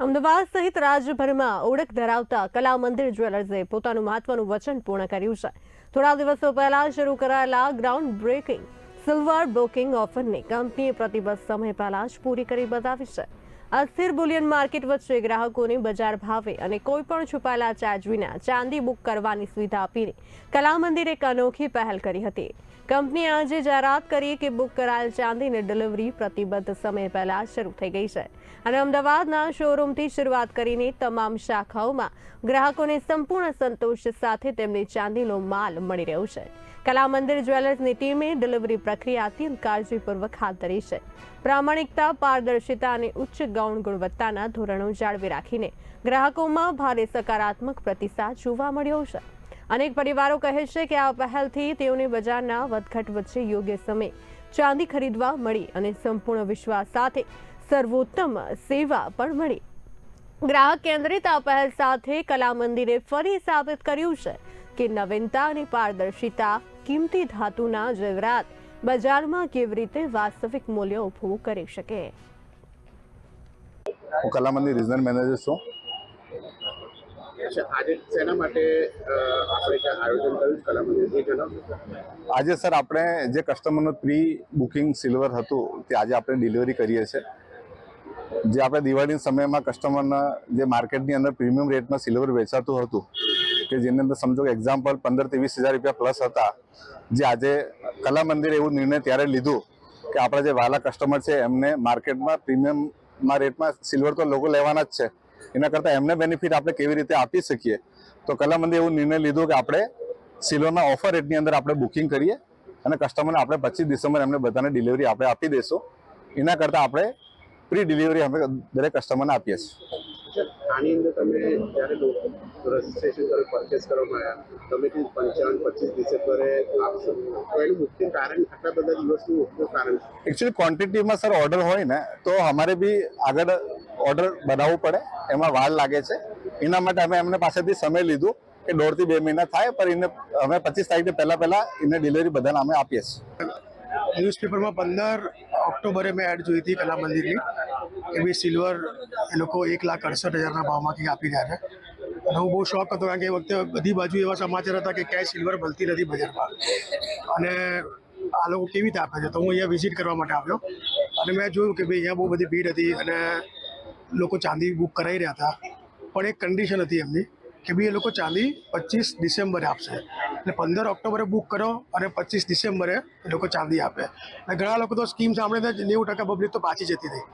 અમદાવાદ સહિત રાજ્યભરમાં ઓળખ ધરાવતા કલા મંદિર જ્વેલર્સે પોતાનું મહત્વનું વચન પૂર્ણ કર્યું છે. થોડા દિવસો પહેલા શરૂ કરાયેલા ગ્રાઉન્ડ બ્રેકિંગ સિલ્વર બુકિંગ ઓફરને કંપનીએ પ્રતિબદ્ધ સમય પહેલા જ પૂરી કરી બતાવી છે. અસ્થિર બુલિયન માર્કેટ વચ્ચે ગ્રાહકોને બજાર ભાવે અને કોઈ પણ છુપાયેલા ચાર્જ વિના ચાંદી બુક કરવાની સુવિધા આપીને કલા મંદિરે એક અનોખી પહેલ કરી હતી. કંપનીએ આજે જાહેરાત કરી કે બુક કરાયેલ ચાંદીની ડિલિવરી પ્રતિબદ્ધ સમય પહેલા શરૂ થઈ ગઈ છે અને અમદાવાદના શોરૂમથી શરૂઆત કરીને તમામ શાખાઓમાં ગ્રાહકોને સંપૂર્ણ સંતોષ સાથે તેમને ચાંદીનો માલ મળી રહ્યો છે. કલા મંદિર જ્વેલર્સની ટીમે ડિલિવરી પ્રક્રિયા અત્યંત કાળજીપૂર્વક હાથ ધરી છે. પ્રામાણિકતા, પારદર્શિતા અને ઉચ્ચ ગૌણ ગુણવત્તાના ધોરણો જાળવી રાખીને ગ્રાહકોમાં ભારે સકારાત્મક પ્રતિસાદ જોવા મળ્યો છે. અનેક પરિવારો કહે છે કે આ પહેલથી તેઓને બજારના વધઘટ વચ્ચે યોગ્ય સમય ચાંદી ખરીદવા મળી અને સંપૂર્ણ વિશ્વાસ સાથે સર્વોત્તમ સેવા પણ મળી. ગ્રાહક કેન્દ્રિત આ પહેલ સાથે કલા મંદિરે ફરી સાબિત કર્યું છે કે નવીનતા અને પારદર્શિતા કિંમતી ધાતુના જેવરાત બજારમાં કેવી રીતે વાસ્તવિક મૂલ્ય ઊભું કરી શકે. હું કલા મંદિર રિજનલ મેનેજર છું આજે સર આપણે જે કસ્ટમરનું પ્રી બુકિંગ સિલ્વર હતું તે આજે આપણે ડિલિવરી કરીએ છીએ. જે આપણે દિવાળીના સમયમાં કસ્ટમરના જે માર્કેટની અંદર પ્રીમિયમ રેટમાં સિલ્વર વેચાતું હતું કે જેની અંદર સમજો કે એક્ઝામ્પલ પંદરથી વીસ હજાર રૂપિયા પ્લસ હતા જે આજે કલા મંદિરે એવું નિર્ણય ત્યારે લીધું કે આપણા જે વાલા કસ્ટમર છે એમને માર્કેટમાં પ્રીમિયમમાં રેટમાં સિલ્વર તો લોકો લેવાના જ છે. એના કરતાં એમને બેનિફિટ આપણે કેવી રીતે આપી શકીએ? તો કલા મંદિર એવું નિર્ણય લીધો કે આપણે સિલ્વરના ઓફર રેટની અંદર આપણે બુકિંગ કરીએ અને કસ્ટમરને આપણે પચીસ ડિસેમ્બર એમને બધાને ડિલિવરી આપણે આપી દઈશું એના કરતાં આપણે પ્રી ડિલિવરી અમે દરેક કસ્ટમરને આપીએ છીએ. આની અંદર તમે જ્યારે રજીસ્ટ્રેશન કરો પરચેસ કરવામાં આવ્યા તમે કીધું પંચાવન પચીસ ડિસેમ્બરે આપશો. તો એનું મુખ્ય કારણ આટલા બધા દિવસનું મુખ્ય કારણ છે એકચ્યુઅલી ક્વોન્ટિટીમાં સર ઓર્ડર હોય ને તો અમારે બી આગળ ઓર્ડર બનાવવું પડે એમાં વાર લાગે છે. એના માટે અમે એમને પાસેથી સમય લીધું કે દોઢથી બે મહિના થાય પણ એને અમે પચીસ તારીખને પહેલાં પહેલાં એને ડિલિવરી બધાને અમે આપીએ છીએ. ન્યૂઝપેપરમાં પંદર ઓક્ટોબરે મેં એડ જોઈ હતી કલા મંદિરની. કે બી સિલ્વર એ લોકો એક લાખ અડસઠ હજારના ભાવમાં કંઈક આપી રહ્યા છે. અને હું બહુ શોખ હતો કારણ કે એ વખતે બધી બાજુ એવા સમાચાર હતા કે ક્યાંય સિલ્વર મળતી નથી બજારમાં. અને આ લોકો કેવી રીતે આપે છે તો હું અહીંયા વિઝિટ કરવા માટે આવ્યો. અને મેં જોયું કે ભાઈ અહીંયા બહુ બધી ભીડ હતી અને લોકો ચાંદી બુક કરાવી રહ્યા હતા. પણ એક કન્ડિશન હતી એમની કે ભાઈ એ લોકો ચાંદી પચીસ ડિસેમ્બરે આપશે. એટલે પંદર ઓક્ટોબરે બુક કરો અને પચીસ ડિસેમ્બરે એ લોકો ચાંદી આપે. અને ઘણા લોકો તો સ્કીમ સાંભળે નેવું ટકા પબ્લિક તો પાછી જતી રહી.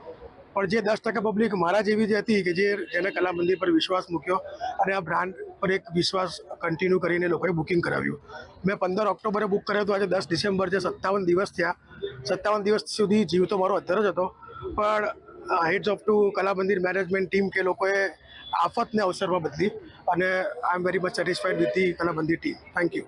પણ જે દસ ટકા પબ્લિક મારા જેવી જે હતી કે જે જેને કલા મંદિર પર વિશ્વાસ મૂક્યો અને આ બ્રાન્ડ પર એક વિશ્વાસ કન્ટિન્યુ કરીને લોકોએ બુકિંગ કરાવ્યું. મેં પંદર ઓક્ટોબરે બુક કર્યો હતો, આજે દસ ડિસેમ્બર છે, સત્તાવન દિવસ થયા. સત્તાવન દિવસ સુધી જીવ તો મારો અધર જ હતો. પણ હેડ્સ ઓફ ટુ કલા મંદિર મેનેજમેન્ટ ટીમ કે લોકોએ આફતને અવસરમાં બદલી અને I am very much satisfied with the Kala Mandir team thank you